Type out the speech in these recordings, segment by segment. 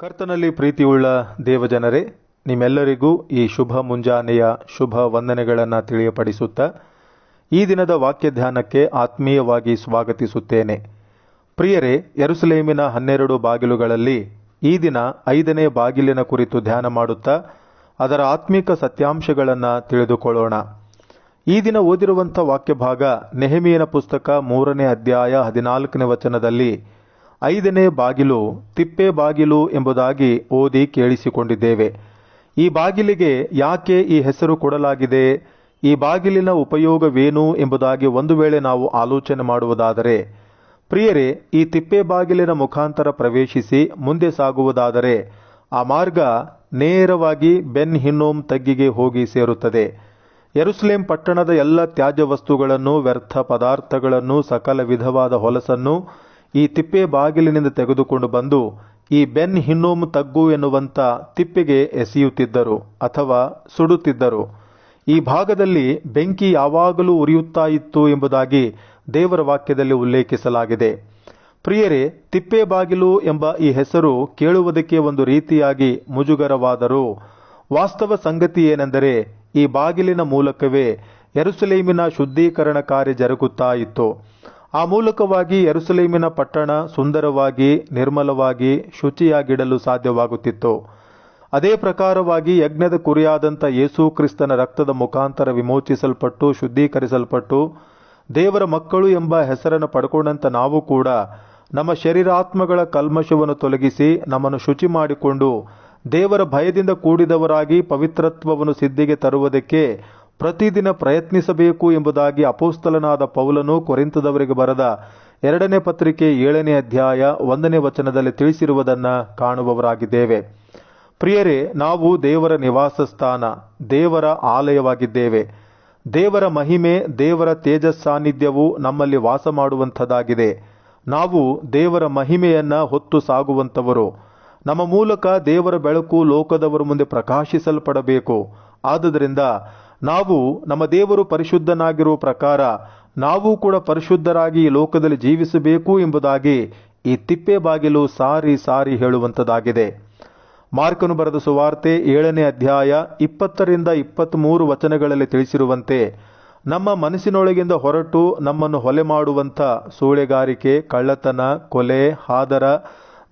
ಕರ್ತನಲ್ಲಿ ಪ್ರೀತಿಯುಳ್ಳ ದೇವಜನರೇ, ನಿಮ್ಮೆಲ್ಲರಿಗೂ ಈ ಶುಭ ಮುಂಜಾನೆಯ ಶುಭ ವಂದನೆಗಳನ್ನು ತಿಳಿಯಪಡಿಸುತ್ತಾ ಈ ದಿನದ ವಾಕ್ಯ ಧ್ಯಾನಕ್ಕೆ ಆತ್ಮೀಯವಾಗಿ ಸ್ವಾಗತಿಸುತ್ತೇನೆ. ಪ್ರಿಯರೇ, ಯರುಸಲೇಮಿನ ಹನ್ನೆರಡು ಬಾಗಿಲುಗಳಲ್ಲಿ ಈ ದಿನ ಐದನೇ ಬಾಗಿಲಿನ ಕುರಿತು ಧ್ಯಾನ ಮಾಡುತ್ತಾ ಅದರ ಆತ್ಮಿಕ ಸತ್ಯಾಂಶಗಳನ್ನು ತಿಳಿದುಕೊಳ್ಳೋಣ. ಈ ದಿನ ಓದಿರುವಂಥ ವಾಕ್ಯಭಾಗ ನೆಹಮಿಯನ ಪುಸ್ತಕ ಮೂರನೇ ಅಧ್ಯಾಯ ಹದಿನಾಲ್ಕನೇ ವಚನದಲ್ಲಿ ಐದನೇ ಬಾಗಿಲು ತಿಪ್ಪೆ ಬಾಗಿಲು ಎಂಬುದಾಗಿ ಓದಿ ಕೇಳಿಸಿಕೊಂಡಿದ್ದೇವೆ. ಈ ಬಾಗಿಲಿಗೆ ಯಾಕೆ ಈ ಹೆಸರು ಕೊಡಲಾಗಿದೆ? ಈ ಬಾಗಿಲಿನ ಉಪಯೋಗವೇನು ಎಂಬುದಾಗಿ ಒಂದು ವೇಳೆ ನಾವು ಆಲೋಚನೆ ಮಾಡುವುದಾದರೆ, ಪ್ರಿಯರೇ, ಈ ತಿಪ್ಪೆ ಬಾಗಿಲಿನ ಮುಖಾಂತರ ಪ್ರವೇಶಿಸಿ ಮುಂದೆ ಸಾಗುವುದಾದರೆ, ಆ ಮಾರ್ಗ ನೇರವಾಗಿ ಬೆನ್ ಹಿನ್ನೋಮ್ ತಗ್ಗಿಗೆ ಹೋಗಿ ಸೇರುತ್ತದೆ. ಯರುಸಲೇಂ ಪಟ್ಟಣದ ಎಲ್ಲ ತ್ಯಾಜ್ಯ ವಸ್ತುಗಳನ್ನು ವ್ಯರ್ಥ ಪದಾರ್ಥಗಳನ್ನು, ಸಕಲ ವಿಧವಾದ ಹೊಲಸನ್ನು ಈ ತಿಪ್ಪೆ ಬಾಗಿಲಿನಿಂದ ತೆಗೆದುಕೊಂಡು ಬಂದು ಈ ಬೆನ್ ಹಿನ್ನೋಮ್ ತಗ್ಗು ಎನ್ನುವಂಥ ತಿಪ್ಪೆಗೆ ಎಸೆಯುತ್ತಿದ್ದರು ಅಥವಾ ಸುಡುತ್ತಿದ್ದರು. ಈ ಭಾಗದಲ್ಲಿ ಬೆಂಕಿ ಯಾವಾಗಲೂ ಉರಿಯುತ್ತಾ ಇತ್ತು ಎಂಬುದಾಗಿ ದೇವರ ವಾಕ್ಯದಲ್ಲಿ ಉಲ್ಲೇಖಿಸಲಾಗಿದೆ. ಪ್ರಿಯರೇ, ತಿಪ್ಪೆ ಬಾಗಿಲು ಎಂಬ ಈ ಹೆಸರು ಕೇಳುವುದಕ್ಕೆ ಒಂದು ರೀತಿಯಾಗಿ ಮುಜುಗರವಾದರೂ ವಾಸ್ತವ ಸಂಗತಿ ಏನೆಂದರೆ ಈ ಬಾಗಿಲಿನ ಮೂಲಕವೇ ಯರುಸಲೇಮಿನ ಶುದ್ಧೀಕರಣ ಕಾರ್ಯ ಜರುಗುತ್ತಾ ಇತ್ತು. ಆ ಮೂಲಕವಾಗಿ ಯರುಸಲೇಮಿನ ಪಟ್ಟಣ ಸುಂದರವಾಗಿ, ನಿರ್ಮಲವಾಗಿ, ಶುಚಿಯಾಗಿಡಲು ಸಾಧ್ಯವಾಗುತ್ತಿತ್ತು. ಅದೇ ಪ್ರಕಾರವಾಗಿ ಯಜ್ಞದ ಕುರಿಯಾದಂಥ ಯೇಸು ಕ್ರಿಸ್ತನ ರಕ್ತದ ಮುಖಾಂತರ ವಿಮೋಚಿಸಲ್ಪಟ್ಟು, ಶುದ್ಧೀಕರಿಸಲ್ಪಟ್ಟು, ದೇವರ ಮಕ್ಕಳು ಎಂಬ ಹೆಸರನ್ನು ಪಡ್ಕೊಂಡಂಥ ನಾವು ಕೂಡ ನಮ್ಮ ಶರೀರಾತ್ಮಗಳ ಕಲ್ಮಶವನ್ನು ತೊಲಗಿಸಿ ನಮ್ಮನ್ನು ಶುಚಿ ಮಾಡಿಕೊಂಡು ದೇವರ ಭಯದಿಂದ ಕೂಡಿದವರಾಗಿ ಪವಿತ್ರತ್ವವನ್ನು ಸಿದ್ಧಿಗೆ ತರುವುದಕ್ಕೆ ಪ್ರತಿದಿನ ಪ್ರಯತ್ನಿಸಬೇಕು ಎಂಬುದಾಗಿ ಅಪೋಸ್ತಲನಾದ ಪೌಲನು ಕೊರಿಂತದವರಿಗೆ ಬರೆದ ಎರಡನೇ ಪತ್ರಿಕೆ ಏಳನೇ ಅಧ್ಯಾಯ ಒಂದನೇ ವಚನದಲ್ಲಿ ತಿಳಿಸಿರುವುದನ್ನು ಕಾಣುವವರಾಗಿದ್ದೇವೆ. ಪ್ರಿಯರೇ, ನಾವು ದೇವರ ನಿವಾಸ ಸ್ಥಾನ ದೇವರ ಆಲಯವಾಗಿದ್ದೇವೆ. ದೇವರ ಮಹಿಮೆ, ದೇವರ ತೇಜಸ್ ಸಾನ್ನಿಧ್ಯವು ನಮ್ಮಲ್ಲಿ ವಾಸ ಮಾಡುವಂಥದ್ದಾಗಿದೆ ನಾವು ದೇವರ ಮಹಿಮೆಯನ್ನು ಹೊತ್ತು ಸಾಗುವಂಥವರು. ನಮ್ಮ ಮೂಲಕ ದೇವರ ಬೆಳಕು ಲೋಕದವರ ಮುಂದೆ ಪ್ರಕಾಶಿಸಲ್ಪಡಬೇಕು. ಆದುದರಿಂದ ನಾವು ನಮ್ಮ ದೇವರು ಪರಿಶುದ್ಧನಾಗಿರುವ ಪ್ರಕಾರ ನಾವು ಕೂಡ ಪರಿಶುದ್ಧರಾಗಿ ಈ ಲೋಕದಲ್ಲಿ ಜೀವಿಸಬೇಕು ಎಂಬುದಾಗಿ ಈ ತಿಪ್ಪೆ ಬಾಗಿಲು ಸಾರಿ ಸಾರಿ ಹೇಳುವಂಥದ್ದಾಗಿದೆ ಮಾರ್ಕನು ಬರೆದ ಸುವಾರ್ತೆ ಏಳನೇ ಅಧ್ಯಾಯ ಇಪ್ಪತ್ತರಿಂದ ಇಪ್ಪತ್ತ್ಮೂರು ವಚನಗಳಲ್ಲಿ ತಿಳಿಸಿರುವಂತೆ, ನಮ್ಮ ಮನಸ್ಸಿನೊಳಗಿಂದ ಹೊರಟು ನಮ್ಮನ್ನು ಹೊಲೆ ಮಾಡುವಂಥ ಸೂಳೆಗಾರಿಕೆ, ಕಳ್ಳತನ, ಕೊಲೆ, ಹಾದರ,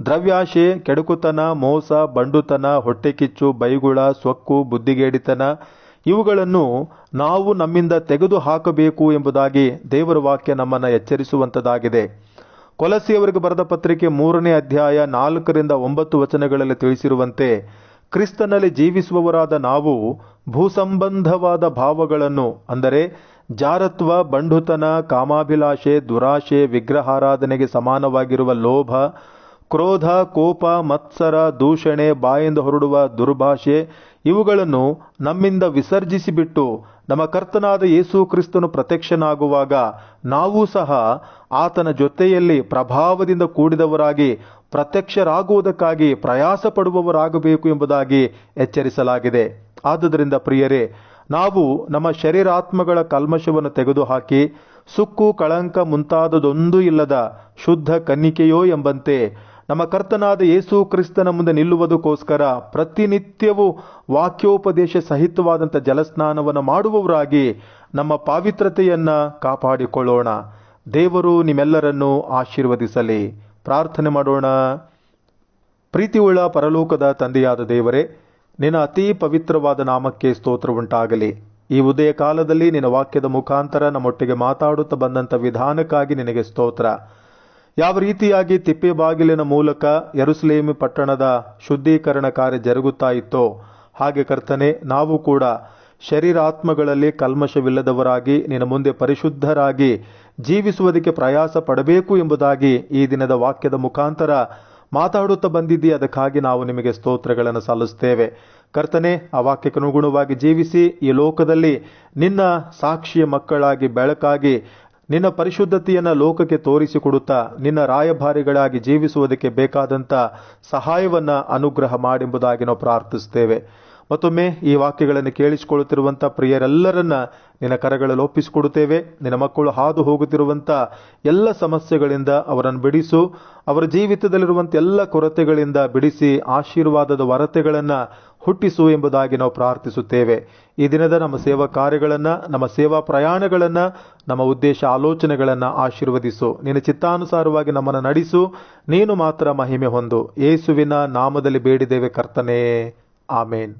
ದ್ರವ್ಯಾಶೆ, ಕೆಡುಕುತನ, ಮೋಸ, ಬಂಡುತನ ಹೊಟ್ಟೆಕಿಚ್ಚು ಬೈಗುಳ, ಸೊಕ್ಕು, ಬುದ್ಧಿಗೇಡಿತನ ಇವುಗಳನ್ನು ನಾವು ನಮ್ಮಿಂದ ತೆಗೆದು ಹಾಕಬೇಕು ಎಂಬುದಾಗಿ ದೇವರ ವಾಕ್ಯ ನಮ್ಮನ್ನು ಎಚ್ಚರಿಸುವಂಥದ್ದಾಗಿದೆ ಕೊಲಸಿಯವರಿಗೆ ಬರೆದ ಪತ್ರಿಕೆ ಮೂರನೇ ಅಧ್ಯಾಯ ನಾಲ್ಕರಿಂದ ಒಂಬತ್ತು ವಚನಗಳಲ್ಲಿ ತಿಳಿಸಿರುವಂತೆ, ಕ್ರಿಸ್ತನಲ್ಲಿ ಜೀವಿಸುವವರಾದ ನಾವು ಭೂಸಂಬಂಧವಾದ ಭಾವಗಳನ್ನು, ಅಂದರೆ ಜಾರತ್ವ, ಬಂಡುತನ, ಕಾಮಾಭಿಲಾಷೆ, ದುರಾಶೆ, ವಿಗ್ರಹಾರಾಧನೆಗೆ ಸಮಾನವಾಗಿರುವ ಲೋಭ, ಕ್ರೋಧ, ಕೋಪ, ಮತ್ಸರ, ದೂಷಣೆ, ಬಾಯಿಂದ ಹೊರಡುವ ದುರ್ಭಾಷೆ ಇವುಗಳನ್ನು ನಮ್ಮಿಂದ ವಿಸರ್ಜಿಸಿಬಿಟ್ಟು ನಮ್ಮ ಕರ್ತನಾದ ಯೇಸು ಕ್ರಿಸ್ತನು ಪ್ರತ್ಯಕ್ಷನಾಗುವಾಗ ನಾವು ಸಹ ಆತನ ಜೊತೆಯಲ್ಲಿ ಪ್ರಭಾವದಿಂದ ಕೂಡಿದವರಾಗಿ ಪ್ರತ್ಯಕ್ಷರಾಗುವುದಕ್ಕಾಗಿ ಪ್ರಯಾಸ ಪಡುವವರಾಗಬೇಕು ಎಂಬುದಾಗಿ ಎಚ್ಚರಿಸಲಾಗಿದೆ. ಆದುದರಿಂದ ಪ್ರಿಯರೇ, ನಾವು ನಮ್ಮ ಶರೀರಾತ್ಮಗಳ ಕಲ್ಮಶವನ್ನು ತೆಗೆದುಹಾಕಿ ಸುಕ್ಕು, ಕಳಂಕ ಮುಂತಾದದೊಂದೂ ಇಲ್ಲದ ಶುದ್ಧ ಕನ್ನಿಕೆಯೋ ಎಂಬಂತೆ ನಮ್ಮ ಕರ್ತನಾದ ಯೇಸು ಕ್ರಿಸ್ತನ ಮುಂದೆ ನಿಲ್ಲುವುದಕ್ಕೋಸ್ಕರ ಪ್ರತಿನಿತ್ಯವೂ ವಾಕ್ಯೋಪದೇಶ ಸಹಿತವಾದಂಥ ಜಲಸ್ನಾನವನ್ನು ಮಾಡುವವರಾಗಿ ನಮ್ಮ ಪಾವಿತ್ರತೆಯನ್ನು ಕಾಪಾಡಿಕೊಳ್ಳೋಣ. ದೇವರು ನಿಮ್ಮೆಲ್ಲರನ್ನು ಆಶೀರ್ವದಿಸಲಿ. ಪ್ರಾರ್ಥನೆ ಮಾಡೋಣ. ಪ್ರೀತಿಯುಳ್ಳ ಪರಲೋಕದ ತಂದೆಯಾದ ದೇವರೇ, ನಿನ್ನ ಅತೀ ಪವಿತ್ರವಾದ ನಾಮಕ್ಕೆ ಸ್ತೋತ್ರ ಉಂಟಾಗಲಿ. ಈ ಉದಯ ಕಾಲದಲ್ಲಿ ನಿನ್ನ ವಾಕ್ಯದ ಮುಖಾಂತರ ನಮ್ಮೊಟ್ಟಿಗೆ ಮಾತಾಡುತ್ತಾ ಬಂದಂಥ ವಿಧಾನಕ್ಕಾಗಿ ನಿನಗೆ ಸ್ತೋತ್ರ. ಯಾವ ರೀತಿಯಾಗಿ ತಿಪ್ಪೆ ಬಾಗಿಲಿನ ಮೂಲಕ ಯರುಸಲೇಮಿ ಪಟ್ಟಣದ ಶುದ್ಧೀಕರಣ ಕಾರ್ಯ ಜರುಗುತ್ತಾ ಇತ್ತೋ ಹಾಗೆ ಕರ್ತನೆ, ನಾವು ಕೂಡ ಶರೀರಾತ್ಮಗಳಲ್ಲಿ ಕಲ್ಮಶವಿಲ್ಲದವರಾಗಿ, ನಿನ್ನ ಮುಂದೆ ಪರಿಶುದ್ಧರಾಗಿ ಜೀವಿಸುವುದಕ್ಕೆ ಪ್ರಯಾಸ ಪಡಬೇಕು ಎಂಬುದಾಗಿ ಈ ದಿನದ ವಾಕ್ಯದ ಮುಖಾಂತರ ಮಾತಾಡುತ್ತಾ ಬಂದಿದ್ದೀ. ಅದಕ್ಕಾಗಿ ನಾವು ನಿಮಗೆ ಸ್ತೋತ್ರಗಳನ್ನು ಸಲ್ಲಿಸುತ್ತೇವೆ. ಕರ್ತನೆ, ಆ ವಾಕ್ಯಕ್ಕೆ ಅನುಗುಣವಾಗಿ ಜೀವಿಸಿ, ಈ ಲೋಕದಲ್ಲಿ ನಿನ್ನ ಸಾಕ್ಷಿಯ ಮಕ್ಕಳಾಗಿ, ಬೆಳಕಾಗಿ ನಿನ್ನ ಪರಿಶುದ್ಧತೆಯನ್ನು ಲೋಕಕ್ಕೆ ತೋರಿಸಿಕೊಡುತ್ತಾ ನಿನ್ನ ರಾಯಭಾರಿಗಳಾಗಿ ಜೀವಿಸುವುದಕ್ಕೆ ಬೇಕಾದಂಥ ಸಹಾಯವನ್ನು ಅನುಗ್ರಹ ಮಾಡೆಂಬುದಾಗಿ ನಾವು ಪ್ರಾರ್ಥಿಸ್ತೇವೆ ಮತ್ತೊಮ್ಮೆ ಈ ವಾಕ್ಯಗಳನ್ನು ಕೇಳಿಸಿಕೊಳ್ಳುತ್ತಿರುವಂಥ ಪ್ರಿಯರೆಲ್ಲರನ್ನ ನಿನ್ನ ಕರಗಳಲ್ಲಿ ಒಪ್ಪಿಸಿಕೊಡುತ್ತೇವೆ. ನಿನ್ನ ಮಕ್ಕಳು ಹಾದು ಹೋಗುತ್ತಿರುವಂಥ ಎಲ್ಲ ಸಮಸ್ಯೆಗಳಿಂದ ಅವರನ್ನು ಬಿಡಿಸು. ಅವರ ಜೀವಿತದಲ್ಲಿರುವಂಥ ಎಲ್ಲ ಕೊರತೆಗಳಿಂದ ಬಿಡಿಸಿ ಆಶೀರ್ವಾದದ ವರತೆಗಳನ್ನು ಹುಟ್ಟಿಸು ಎಂಬುದಾಗಿ ನಾವು ಪ್ರಾರ್ಥಿಸುತ್ತೇವೆ. ಈ ದಿನದ ನಮ್ಮ ಸೇವಾ ಕಾರ್ಯಗಳನ್ನು, ನಮ್ಮ ಸೇವಾ ಪ್ರಯಾಣಗಳನ್ನು, ನಮ್ಮ ಉದ್ದೇಶ ಆಲೋಚನೆಗಳನ್ನು ಆಶೀರ್ವದಿಸು. ನಿನ್ನ ಚಿತ್ತಾನುಸಾರವಾಗಿ ನಮ್ಮನ್ನು ನಡೆಸು. ನೀನು ಮಾತ್ರ ಮಹಿಮೆ ಹೊಂದು. ಯೇಸುವಿನ ನಾಮದಲ್ಲಿ ಬೇಡಿದ್ದೇವೆ ಕರ್ತನೇ. ಆಮೇನ್.